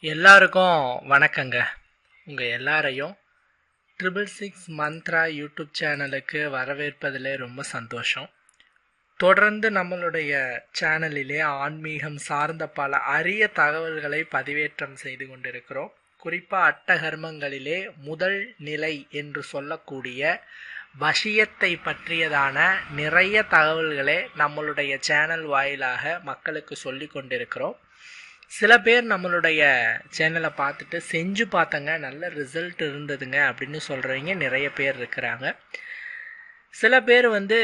எல்லாருக்கும் வணக்கங்க. உங்கள் எல்லாரையும் ட்ரிபிள் சிக்ஸ் மந்த்ரா யூடியூப் சேனலுக்கு வரவேற்பதிலே ரொம்ப சந்தோஷம். தொடர்ந்து நம்மளுடைய சேனலிலே ஆன்மீகம் சார்ந்த பல அரிய தகவல்களை பதிவேற்றம் செய்து கொண்டிருக்கிறோம். குறிப்பாக அட்டகர்மங்களிலே முதல் நிலை என்று சொல்லக்கூடிய வசியத்தை பற்றியதான நிறைய தகவல்களை நம்மளுடைய சேனல் வாயிலாக மக்களுக்கு சொல்லி கொண்டிருக்கிறோம். சில பேர் நம்மளுடைய சேனலை பார்த்துட்டு செஞ்சு பார்த்தங்க நல்ல ரிசல்ட் இருந்ததுங்க அப்படின்னு சொல்கிறவங்க நிறைய பேர் இருக்கிறாங்க. சில பேர் வந்து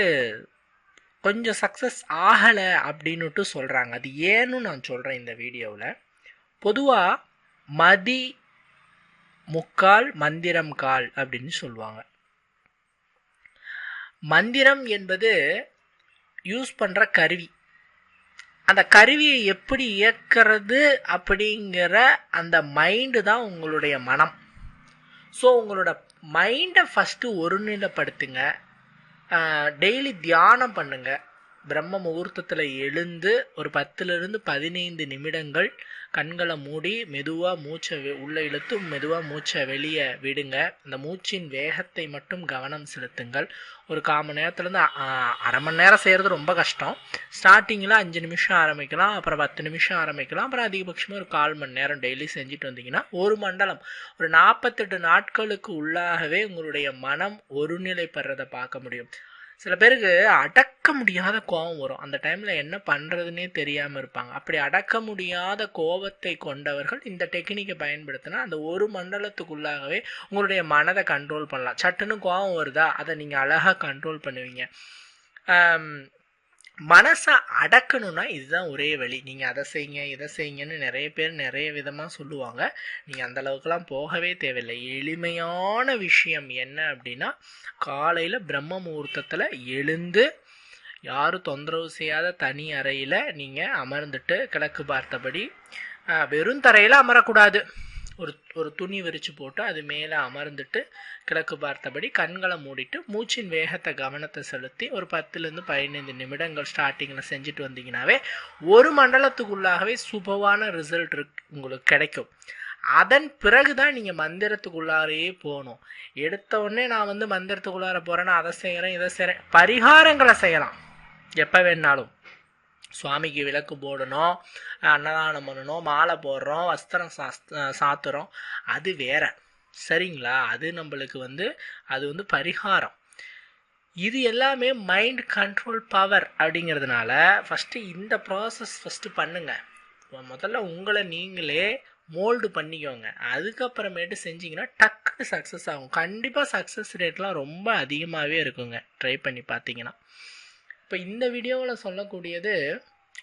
கொஞ்சம் சக்ஸஸ் ஆகலை அப்படின்னுட்டு சொல்கிறாங்க அது ஏன்னு நான் சொல்கிறேன் இந்த வீடியோவில். பொதுவாக மதி முக்கால் மந்திரம் கால் அப்படின்னு சொல்லுவாங்க. மந்திரம் என்பது யூஸ் பண்ணுற கருவி. அந்த கருவியை எப்படி இயக்கிறது அப்படிங்கிற அந்த மைண்டு தான் உங்களுடைய மனம். ஸோ உங்களோட மைண்டை ஃபஸ்ட்டு ஒருநிலைப்படுத்துங்க. டெய்லி தியானம் பண்ணுங்கள் பிரம்ம முகூர்த்தத்தில் எழுந்து ஒரு பத்துலேருந்து பதினைந்து நிமிடங்கள் கண்களை மூடி மெதுவாக மூச்சை வெ- உள்ள இழுத்து மெதுவாக மூச்சை வெளியே விடுங்க. அந்த மூச்சின் வேகத்தை மட்டும் கவனம் செலுத்துங்கள். ஒரு கால் மணி நேரத்துலேருந்து அரை மணி நேரம் செய்கிறது ரொம்ப கஷ்டம். ஸ்டார்டிங்கில் அஞ்சு நிமிஷம் ஆரம்பிக்கலாம் அப்புறம் பத்து நிமிஷம் ஆரம்பிக்கலாம் அப்புறம் அதிகபட்சமாக ஒரு கால் மணி நேரம் டெய்லி செஞ்சுட்டு வந்தீங்கன்னா ஒரு மண்டலம். ஒரு நாற்பத்தெட்டு நாட்களுக்கு உள்ளாகவே உங்களுடைய மனம் ஒருநிலைப்படுறதை பார்க்க முடியும். சில பேருக்கு அடக்க முடியாத கோபம் வரும். அந்த டைமில் என்ன பண்ணுறதுனே தெரியாமல் இருப்பாங்க. அப்படி அடக்க முடியாத கோபத்தை கொண்டவர்கள் இந்த டெக்னிக்கை பயன்படுத்தினா அந்த ஒரு மண்டலத்துக்குள்ளாகவே உங்களுடைய மனதை கண்ட்ரோல் பண்ணலாம். சட்டுன்னு கோபம் வருதா? அதை நீங்கள் அழகாக கண்ட்ரோல் பண்ணுவீங்க. மனசை அடக்கணும்னா இதுதான் ஒரே வழி. நீங்கள் அதை செய்யுங்க இதை செய்யுங்கன்னு நிறைய பேர் நிறைய விதமாக சொல்லுவாங்க. நீங்கள் அந்த அளவுக்குலாம் போகவே தேவையில்லை. எளிமையான விஷயம் என்ன அப்படின்னா காலையில் பிரம்ம முகூர்த்தத்தில் எழுந்து யாரும் தொந்தரவு செய்யாத தனி அறையில் நீங்கள் அமர்ந்துட்டு கிழக்கு பார்த்தபடி வெறும் தரையில் அமரக்கூடாது. ஒரு ஒரு துணி விரித்து போட்டு அது மேலே அமர்ந்துட்டு கிழக்கு பார்த்தபடி கண்களை மூடிட்டு மூச்சின் வேகத்தை கவனத்தை செலுத்தி ஒரு பத்துலேருந்து பதினைந்து நிமிடங்கள் ஸ்டார்டிங்கில் செஞ்சுட்டு வந்தீங்கன்னாவே ஒரு மண்டலத்துக்குள்ளாகவே சூப்பரான ரிசல்ட் இருக்கு உங்களுக்கு கிடைக்கும். அதன் பிறகு தான் நீங்கள் மந்திரத்துக்குள்ளாரையே போகணும். எடுத்த உடனே நான் வந்து மந்திரத்துக்குள்ளார போகிறேன்னா அதை செய்கிறேன் இதை செய்கிறேன் பரிகாரங்களை செய்யலாம். எப்போ வேணாலும். சுவாமிக்கு விளக்கு போடணும் அன்னதானம் பண்ணணும் மாலை போடுறோம் வஸ்திரம் சாஸ்த் சாத்துறோம். அது வேற. சரிங்களா? அது நம்மளுக்கு வந்து அது வந்து பரிகாரம். இது எல்லாமே மைண்ட் கண்ட்ரோல் பவர் அப்படிங்கிறதுனால ஃபஸ்ட்டு இந்த ப்ராசஸ் ஃபஸ்ட்டு பண்ணுங்க. முதல்ல உங்களை நீங்களே மோல்டு பண்ணிக்கோங்க. அதுக்கப்புறமேட்டு செஞ்சிங்கன்னா டக்குன்னு சக்ஸஸ் ஆகும். கண்டிப்பாக சக்ஸஸ் ரேட்லாம் ரொம்ப அதிகமாகவே இருக்குங்க. ட்ரை பண்ணி பார்த்தீங்கன்னா. இப்போ இந்த வீடியோவில் சொல்லக்கூடியது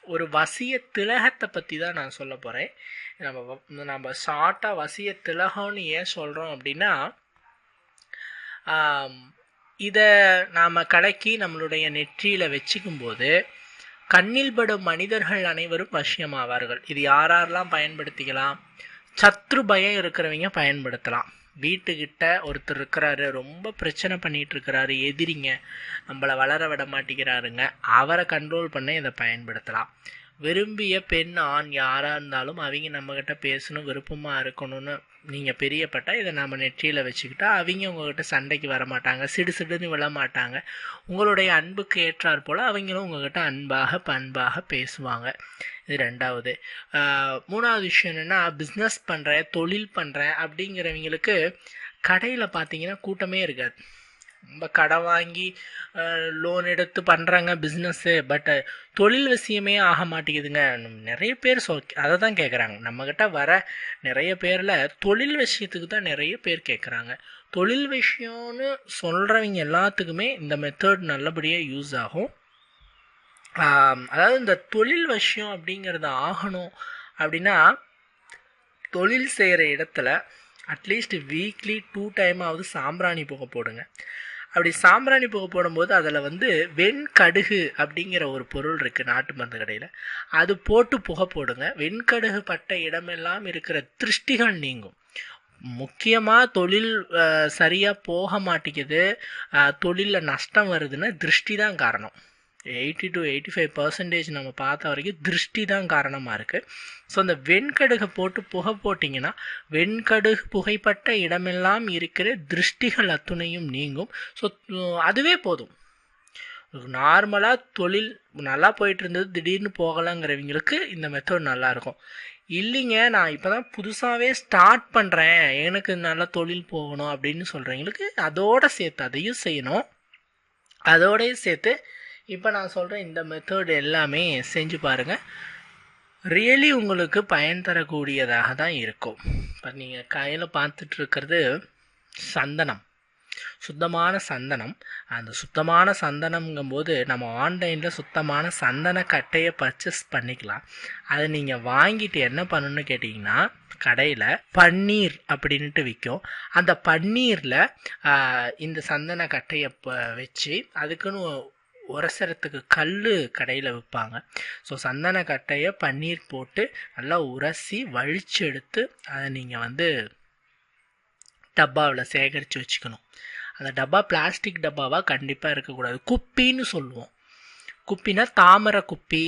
ஒரு வசிய திலகத்தை பற்றி தான் நான் சொல்ல போகிறேன் நம்ம வ- நம்ம ஷார்ட்டாக வசிய திலகம்னு ஏன் சொல்கிறோம் அப்படின்னா இதை நாம் கலக்கி நம்மளுடைய நெற்றியில் வச்சுக்கும்போது கண்ணில் படும் மனிதர்கள் அனைவரும் வசியமாவார்கள். இது யாரெல்லாம் பயன்படுத்திக்கலாம்? சத்ரு பயம் இருக்கிறவங்க பயன்படுத்தலாம். வீட்டுக்கிட்ட ஒருத்தர் இருக்கிறாரு ரொம்ப பிரச்சனை பண்ணிட்டு இருக்கிறாரு எதிரிங்க. நம்மளை வளர விட மாட்டேங்கிறாருங்க. அவரை கண்ட்ரோல் பண்ண இதை பயன்படுத்தலாம். விரும்பிய பெண் ஆண் யாராக இருந்தாலும் அவங்க நம்மக்கிட்ட பேசணும் விருப்பமாக இருக்கணும்னு நீங்கள் பிரியப்பட்டா இதை நம்ம நெற்றியில் வச்சுக்கிட்டா அவங்க உங்கள்கிட்ட சண்டைக்கு வர மாட்டாங்க சிடு சிடுன்னு விழ மாட்டாங்க உங்களுடைய அன்புக்கு ஏற்றாற் போல் அவங்களும் உங்கள்கிட்ட அன்பாக பண்பாக பேசுவாங்க. இது ரெண்டாவது. மூணாவது விஷயம் என்னென்னா பிஸ்னஸ் பண்ணுறேன் தொழில் பண்ணுறேன் அப்படிங்கிறவங்களுக்கு கடையில் பார்த்தீங்கன்னா கூட்டமே இருக்காது. ரொம்ப கடன் வாங்கி லோன் எடுத்து பண்ணுறாங்க பிஸ்னஸ்ஸு பட் தொழில் விஷயமே ஆக மாட்டேங்குதுங்க. நிறைய பேர் சொ அதை தான் கேட்குறாங்க நம்மக்கிட்ட வர நிறைய பேரில் தொழில் விஷயத்துக்கு தான் நிறைய பேர் கேட்குறாங்க தொழில் விஷயம்னு சொல்கிறவங்க எல்லாத்துக்குமே இந்த மெத்தட் நல்லபடியாக யூஸ் ஆகும். அதாவது இந்த தொழில் விஷயம் அப்படிங்கிறது ஆகணும் அப்படின்னா தொழில் செய்கிற இடத்துல அட்லீஸ்ட் வீக்லி டூ டைமாவது சாம்பிராணி புகை போடுங்க. அப்படி சாம்பிராணி புகை போடும்போது அதில் வந்து வெண்கடுகு அப்படிங்கிற ஒரு பொருள் இருக்குது நாட்டு மருந்து கடையில். அது போட்டு புகை போடுங்க. வெண்கடுகு பட்ட இடமெல்லாம் இருக்கிற திருஷ்டிகள் நீங்கும். முக்கியமாக தொழில் சரியாக போக மாட்டேங்குது. தொழிலில் நஷ்டம் வருதுன்னா திருஷ்டி தான் காரணம். Eighty to eighty five percentage நம்ம பார்த்த வரைக்கும் திருஷ்டி தான் காரணமாக இருக்குது ஸோ அந்த வெண்கடுகை போட்டு புகை போட்டிங்கன்னா வெண்கடுகு புகைப்பட்ட இடமெல்லாம் இருக்கிற திருஷ்டிகள் அத்துணையும் நீங்கும். ஸோ அதுவே போதும். நார்மலாக தொழில் நல்லா போயிட்டு இருந்தது திடீர்னு போகலாங்கிறவங்களுக்கு இந்த மெத்தட் நல்லாயிருக்கும். இல்லைங்க நான் இப்போ தான் புதுசாகவே ஸ்டார்ட் பண்ணுறேன் எனக்கு நல்லா தொழில் போகணும் அப்படின்னு சொல்கிறவங்களுக்கு அதோடு சேர்த்து அதையும் செய்யணும். அதோடய சேர்த்து இப்போ நான் சொல்கிற இந்த மெத்தட் எல்லாமே செஞ்சு பாருங்கள் ரியலி உங்களுக்கு பயன் தரக்கூடியதாக தான் இருக்கும். இப்போ நீங்கள் கையில் பார்த்துட்ருக்கிறது சந்தனம். சுத்தமான சந்தனம். அந்த சுத்தமான சந்தனம்ங்கும்போது நம்ம ஆன்லைனில் சுத்தமான சந்தன கட்டையை பர்ச்சேஸ் பண்ணிக்கலாம். அதை நீங்கள் வாங்கிட்டு என்ன பண்ணணும்னு கேட்டிங்கன்னா கடையில் பன்னீர் அப்படின்ட்டு விற்கும் அந்த பன்னீரில் இந்த சந்தன கட்டையை வச்சு அதுக்குன்னு உரசறத்துக்கு கல் கடையில் விற்பாங்க ஸோ சந்தன கட்டையை பன்னீர் போட்டு நல்லா உரசி வழிச்சு எடுத்து அதை நீங்கள் வந்து டப்பாவில் சேகரித்து வச்சுக்கணும். அந்த டப்பா பிளாஸ்டிக் டப்பாவாக கண்டிப்பாக இருக்கக்கூடாது. குப்பின்னு சொல்லுவோம். குப்பினா தாமரை குப்பி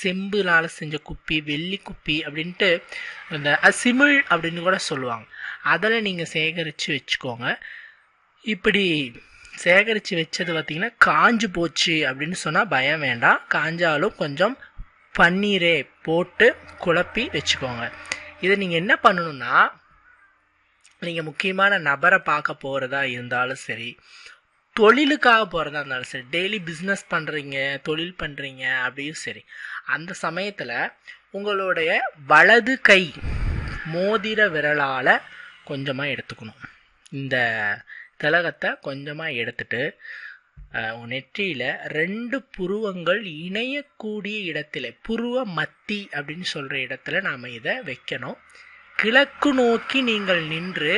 செம்புனால் செஞ்ச குப்பி வெள்ளி குப்பி அப்படின்ட்டு இந்த சிமிழ் அப்படின்னு கூட சொல்லுவாங்க. அதில் நீங்கள் சேகரித்து வச்சுக்கோங்க. இப்படி சேகரித்து வச்சது பார்த்திங்கன்னா காஞ்சு போச்சு அப்படின்னு சொன்னால் பயம் வேண்டாம். காஞ்சாலும் கொஞ்சம் பன்னீரே போட்டு குழப்பி வச்சுக்கோங்க. இதை நீங்கள் என்ன பண்ணணும்னா நீங்கள் முக்கியமான நபரை பார்க்க போகிறதா இருந்தாலும் சரி தொழிலுக்காக போகிறதா இருந்தாலும் சரி டெய்லி பிஸ்னஸ் பண்ணுறீங்க தொழில் பண்ணுறீங்க அப்படியும் சரி அந்த சமயத்தில் உங்களுடைய வலது கை மோதிர விரலால் கொஞ்சமாக எடுத்துக்கணும். இந்த திலகத்தை கொஞ்சமாக எடுத்துட்டு நெற்றியில் ரெண்டு புருவங்கள் இணையக்கூடிய இடத்துல புருவ மத்தி அப்படின்னு சொல்கிற இடத்துல நாம் இதை வைக்கணும். கிழக்கு நோக்கி நீங்கள் நின்று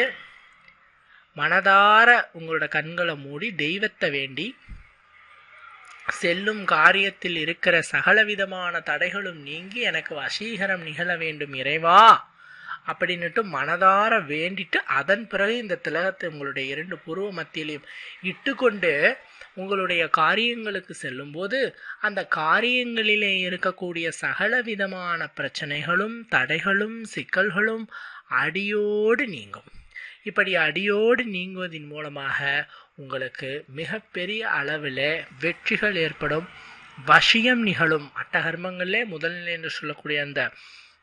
மனதார உங்களோட கண்களை மூடி தெய்வத்தை வேண்டி செல்லும் காரியத்தில் இருக்கிற சகலவிதமான தடைகளும் நீங்கி எனக்கு வசீகரம் நிகழ வேண்டும் இறைவா. அப்படின்னுட்டு மனதார வேண்டிட்டு அதன் பிறகு இந்த திலகத்தை உங்களுடைய இரண்டு புருவ மத்தியிலையும் இட்டுக்கொண்டு உங்களுடைய காரியங்களுக்கு செல்லும்போது அந்த காரியங்களிலே இருக்கக்கூடிய சகல விதமான பிரச்சனைகளும் தடைகளும் சிக்கல்களும் அடியோடு நீங்கும். இப்படி அடியோடு நீங்குவதன் மூலமாக உங்களுக்கு மிகப்பெரிய அளவில் வெற்றிகள் ஏற்படும் வசியம் நிகழும். அட்டகர்மங்களிலே முதல்நிலை என்று சொல்லக்கூடிய அந்த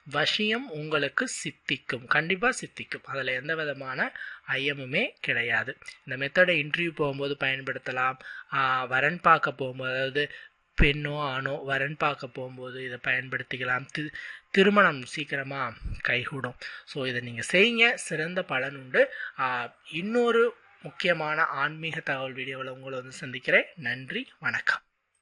வசியம் உங்களுக்கு சித்திக்கும். கண்டிப்பாக சித்திக்கும். அதில் எந்த விதமான ஐயமுமே கிடையாது. இந்த மெத்தடை இன்டர்வியூ போகும்போது பயன்படுத்தலாம். வரன் பார்க்க போகும்போது அதாவது பெண்ணோ ஆணோ வரன் பார்க்க போகும்போது இதை பயன்படுத்திக்கலாம். தி திருமணம் சீக்கிரமாக கைகூடும். ஸோ இதை நீங்கள் செய்யுங்க. சிறந்த பலன் உண்டு. இன்னொரு முக்கியமான ஆன்மீக தகவல் வீடியோவில் உங்களை வந்து சந்திக்கிறேன். நன்றி. வணக்கம்.